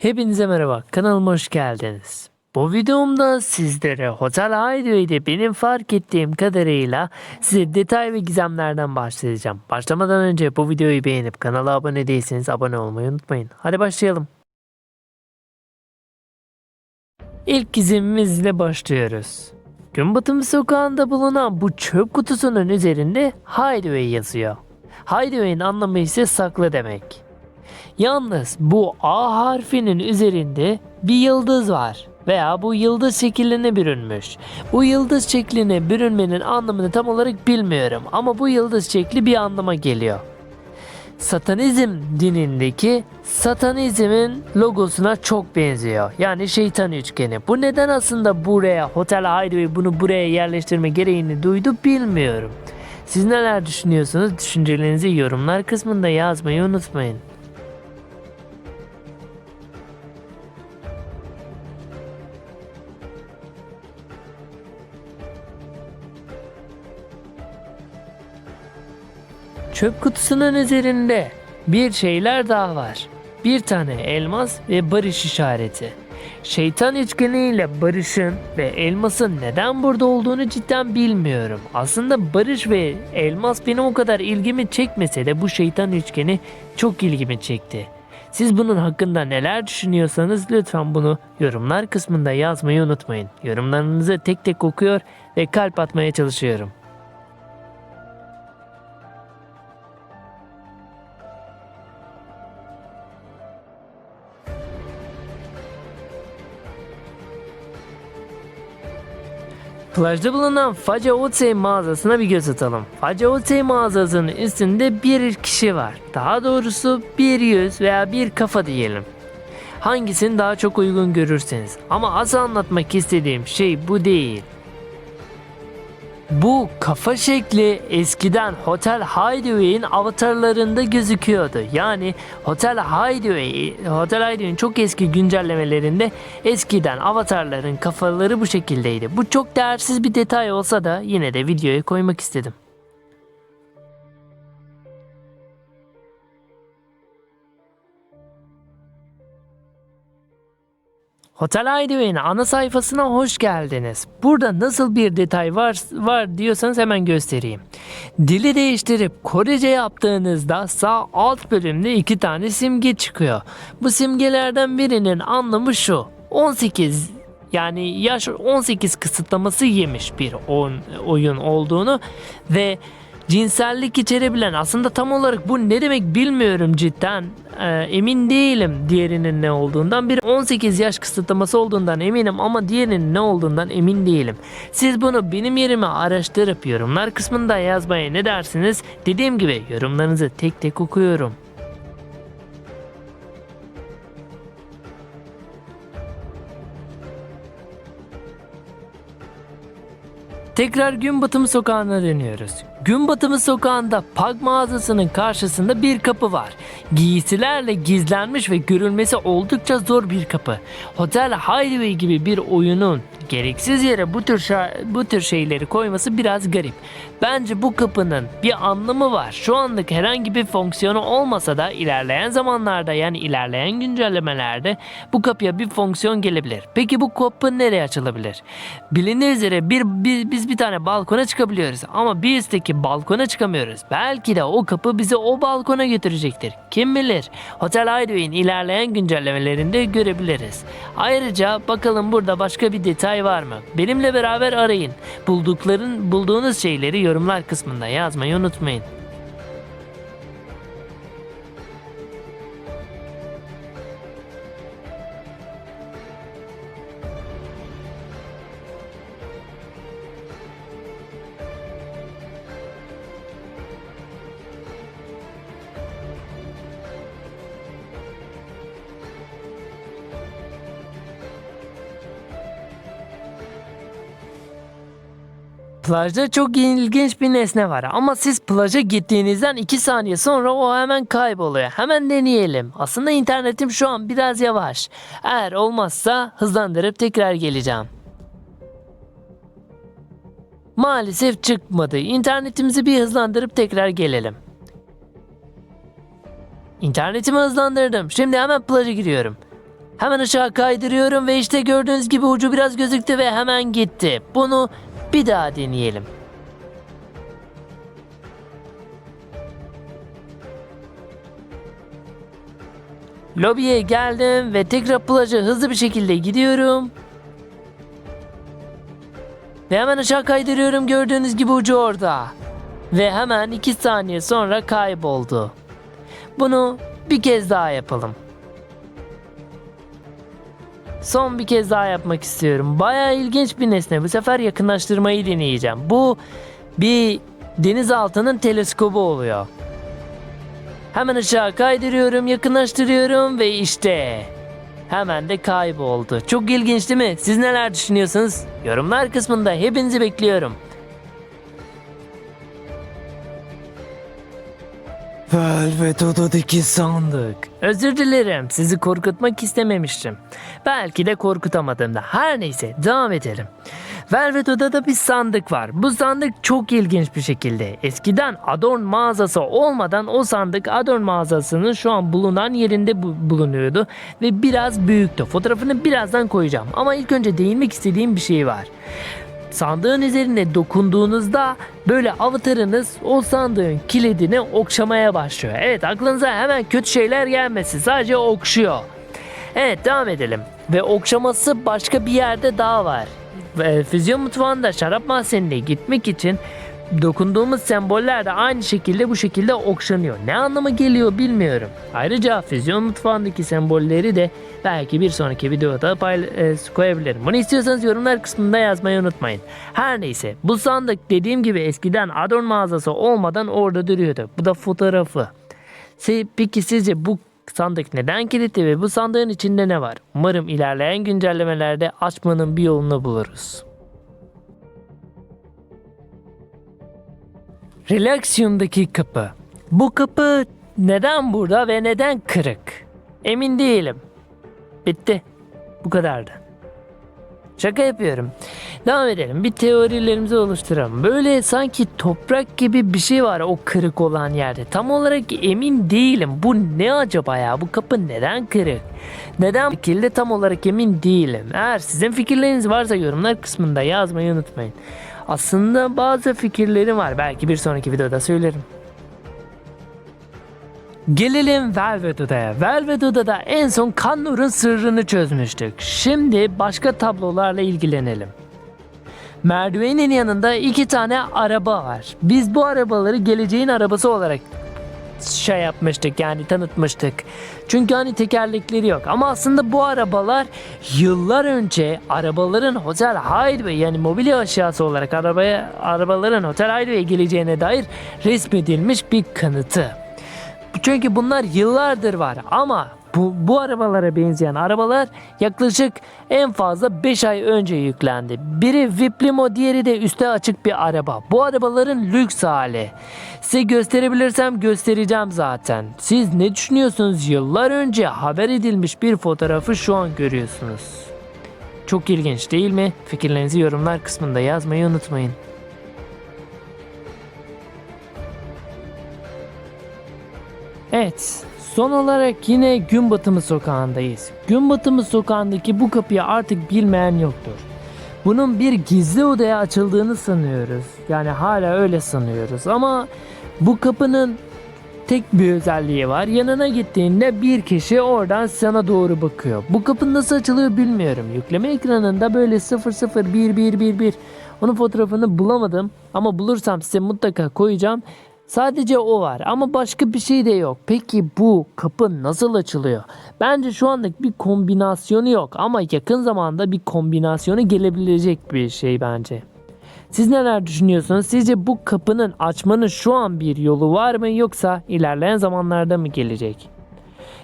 Hepinize merhaba, kanalıma hoş geldiniz. Bu videomda sizlere Hotel Hideaway'de benim fark ettiğim kadarıyla size detay ve gizemlerden bahsedeceğim. Başlamadan önce bu videoyu beğenip kanala abone değilseniz abone olmayı unutmayın. Hadi başlayalım. İlk gizemimizle başlıyoruz. Gün batımı sokağında bulunan bu çöp kutusunun üzerinde Hideaway yazıyor. Hideaway'in anlamı ise saklı demek. Yalnız bu A harfinin üzerinde bir yıldız var veya bu yıldız şekline bürünmüş. Bu yıldız şekline bürünmenin anlamını tam olarak bilmiyorum ama bu yıldız şekli bir anlama geliyor. Satanizm dinindeki satanizmin logosuna çok benziyor. Yani şeytan üçgeni. Bu neden aslında buraya Hotel Hideaway bunu buraya yerleştirme gereğini duydu bilmiyorum. Siz neler düşünüyorsunuz? Düşüncelerinizi yorumlar kısmında yazmayı unutmayın. Çöp kutusunun üzerinde bir şeyler daha var. Bir tane elmas ve barış işareti. Şeytan üçgeniyle barışın ve elmasın neden burada olduğunu cidden bilmiyorum. Aslında barış ve elmas benim o kadar ilgimi çekmese de bu şeytan üçgeni çok ilgimi çekti. Siz bunun hakkında neler düşünüyorsanız lütfen bunu yorumlar kısmında yazmayı unutmayın. Yorumlarınızı tek tek okuyor ve kalp atmaya çalışıyorum. Plajda bulunan Faca Otsey mağazasına bir göz atalım. Faca Otsey mağazasının üstünde bir kişi var. Daha doğrusu bir yüz veya bir kafa diyelim. Hangisini daha çok uygun görürseniz. Ama asıl anlatmak istediğim şey bu değil. Bu kafa şekli eskiden Hotel Hideaway'in avatarlarında gözüküyordu. Yani Hotel Hideaway, Hotel Hideaway'in çok eski güncellemelerinde eskiden avatarların kafaları bu şekildeydi. Bu çok değersiz bir detay olsa da yine de videoya koymak istedim. Hotel Hideaway'in ana sayfasına hoş geldiniz. Burada nasıl bir detay var var diyorsanız hemen göstereyim. Dili değiştirip Korece yaptığınızda sağ alt bölümde iki tane simge çıkıyor. Bu simgelerden birinin anlamı şu. 18 yani yaş 18 kısıtlaması yemiş bir oyun olduğunu ve cinsellik içerebilen aslında tam olarak bu ne demek bilmiyorum cidden Ee, emin değilim diğerinin ne olduğundan. Bir 18 yaş kısıtlaması olduğundan eminim ama diğerinin ne olduğundan emin değilim. Siz bunu benim yerime araştırıp yorumlar kısmında yazmaya ne dersiniz? Dediğim gibi yorumlarınızı tek tek okuyorum. Tekrar gün batımı sokağına dönüyoruz. Gün batımı sokağında Pag mağazasının karşısında bir kapı var. Giysilerle gizlenmiş ve görülmesi oldukça zor bir kapı. Hotel Hideaway gibi bir oyunun gereksiz yere bu tür bu tür şeyleri koyması biraz garip. Bence bu kapının bir anlamı var. Şu anlık herhangi bir fonksiyonu olmasa da ilerleyen zamanlarda yani ilerleyen güncellemelerde bu kapıya bir fonksiyon gelebilir. Peki bu kapı nereye açılabilir? Bilindiği üzere bir, bir- biz bir tane balkona çıkabiliyoruz ama bir üstteki balkona çıkamıyoruz. Belki de o kapı bizi o balkona götürecektir. Kim bilir? Hotel Hideaway'in ilerleyen güncellemelerinde görebiliriz. Ayrıca bakalım burada başka bir detay var mı? Benimle beraber arayın. Buldukların bulduğunuz şeyleri yorumlar kısmında yazmayı unutmayın. Plajda çok ilginç bir nesne var ama siz plaja gittiğinizden 2 saniye sonra o hemen kayboluyor. Hemen deneyelim. Aslında internetim şu an biraz yavaş. Eğer olmazsa hızlandırıp tekrar geleceğim. Maalesef çıkmadı. İnternetimizi bir hızlandırıp tekrar gelelim. İnternetimi hızlandırdım. Şimdi hemen plaja giriyorum. Hemen aşağı kaydırıyorum ve işte gördüğünüz gibi ucu biraz gözüktü ve hemen gitti. Bunu bir daha deneyelim. Lobiye geldim ve tekrar plaja hızlı bir şekilde gidiyorum. Ve hemen aşağı kaydırıyorum gördüğünüz gibi ucu orada. Ve hemen 2 saniye sonra kayboldu. Bunu bir kez daha yapalım. Son bir kez daha yapmak istiyorum. Bayağı ilginç bir nesne. Bu sefer yakınlaştırmayı deneyeceğim. Bu bir denizaltının teleskobu oluyor. Hemen aşağı kaydırıyorum, yakınlaştırıyorum ve işte hemen de kayboldu. Çok ilginç değil mi? Siz neler düşünüyorsunuz? Yorumlar kısmında hepinizi bekliyorum. Velvet odadaki sandık. Özür dilerim. Sizi korkutmak istememiştim. Belki de korkutamadım da. Her neyse devam edelim. Velvet odada bir sandık var. Bu sandık çok ilginç bir şekilde. Eskiden Adorn mağazası olmadan o sandık Adorn mağazasının şu an bulunan yerinde bu- bulunuyordu. Ve biraz büyüktü. Fotoğrafını birazdan koyacağım. Ama ilk önce değinmek istediğim bir şey var. Sandığın üzerine dokunduğunuzda böyle avatarınız o sandığın kilidini okşamaya başlıyor. Evet aklınıza hemen kötü şeyler gelmesin. Sadece okşuyor. Evet devam edelim. Ve okşaması başka bir yerde daha var. Füzyon mutfağında şarap mahzenine gitmek için dokunduğumuz semboller de aynı şekilde bu şekilde okşanıyor. Ne anlama geliyor bilmiyorum. Ayrıca füzyon mutfağındaki sembolleri de belki bir sonraki videoda payla- e, koyabilirim. Bunu istiyorsanız yorumlar kısmında yazmayı unutmayın. Her neyse bu sandık dediğim gibi eskiden Adorn mağazası olmadan orada duruyordu. Bu da fotoğrafı. Peki sizce bu sandık neden kilitli ve bu sandığın içinde ne var? Umarım ilerleyen güncellemelerde açmanın bir yolunu buluruz. Relaxium'daki kapı. Bu kapı neden burada ve neden kırık? Emin değilim. Bitti. Bu kadardı. Şaka yapıyorum. Devam edelim. Bir teorilerimizi oluşturalım. Böyle sanki toprak gibi bir şey var o kırık olan yerde. Tam olarak emin değilim. Bu ne acaba ya? Bu kapı neden kırık? Neden şekilde tam olarak emin değilim. Eğer sizin fikirleriniz varsa yorumlar kısmında yazmayı unutmayın. Aslında bazı fikirlerim var. Belki bir sonraki videoda söylerim. Gelelim Velvet Oda'ya. Velvet Oda'da en son Kannur'un sırrını çözmüştük. Şimdi başka tablolarla ilgilenelim. Merdivenin yanında iki tane araba var. Biz bu arabaları geleceğin arabası olarak şey yapmıştık yani tanıtmıştık. Çünkü hani tekerlekleri yok. Ama aslında bu arabalar yıllar önce arabaların Hotel Hideaway yani mobilya aşağısı olarak arabaya arabaların Hotel Hideaway'e geleceğine dair resmedilmiş bir kanıtı. Çünkü bunlar yıllardır var ama bu, bu arabalara benzeyen arabalar yaklaşık en fazla 5 ay önce yüklendi. Biri VIP limo diğeri de üste açık bir araba. Bu arabaların lüks hali. Size gösterebilirsem göstereceğim zaten. Siz ne düşünüyorsunuz? Yıllar önce haber edilmiş bir fotoğrafı şu an görüyorsunuz. Çok ilginç değil mi? Fikirlerinizi yorumlar kısmında yazmayı unutmayın. Evet, son olarak yine gün batımı sokağındayız. Gün batımı sokağındaki bu kapıyı artık bilmeyen yoktur. Bunun bir gizli odaya açıldığını sanıyoruz. Yani hala öyle sanıyoruz ama bu kapının tek bir özelliği var. Yanına gittiğinde bir kişi oradan sana doğru bakıyor. Bu kapı nasıl açılıyor bilmiyorum. Yükleme ekranında böyle 0011111 onun fotoğrafını bulamadım ama bulursam size mutlaka koyacağım. Sadece o var ama başka bir şey de yok. Peki bu kapı nasıl açılıyor? Bence şu anlık bir kombinasyonu yok ama yakın zamanda bir kombinasyonu gelebilecek bir şey bence. Siz neler düşünüyorsunuz? Sizce bu kapının açmanın şu an bir yolu var mı yoksa ilerleyen zamanlarda mı gelecek?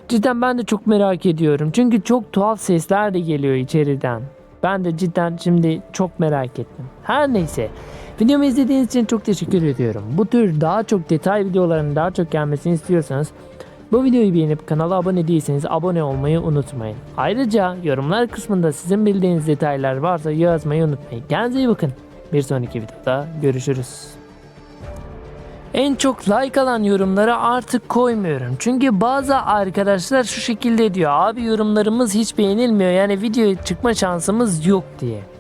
Cidden ben de çok merak ediyorum. Çünkü çok tuhaf sesler de geliyor içeriden. Ben de cidden şimdi çok merak ettim. Her neyse. Videomu izlediğiniz için çok teşekkür ediyorum. Bu tür daha çok detay videoların daha çok gelmesini istiyorsanız bu videoyu beğenip kanala abone değilseniz abone olmayı unutmayın. Ayrıca yorumlar kısmında sizin bildiğiniz detaylar varsa yazmayı unutmayın. Kendinize iyi bakın. Bir sonraki videoda görüşürüz. En çok like alan yorumları artık koymuyorum. Çünkü bazı arkadaşlar şu şekilde diyor. Abi yorumlarımız hiç beğenilmiyor. Yani video çıkma şansımız yok diye.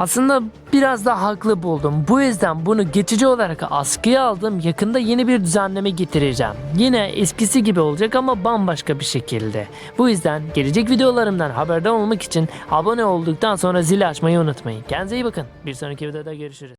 Aslında biraz da haklı buldum. Bu yüzden bunu geçici olarak askıya aldım. Yakında yeni bir düzenleme getireceğim. Yine eskisi gibi olacak ama bambaşka bir şekilde. Bu yüzden gelecek videolarımdan haberdar olmak için abone olduktan sonra zili açmayı unutmayın. Kendinize iyi bakın. Bir sonraki videoda görüşürüz.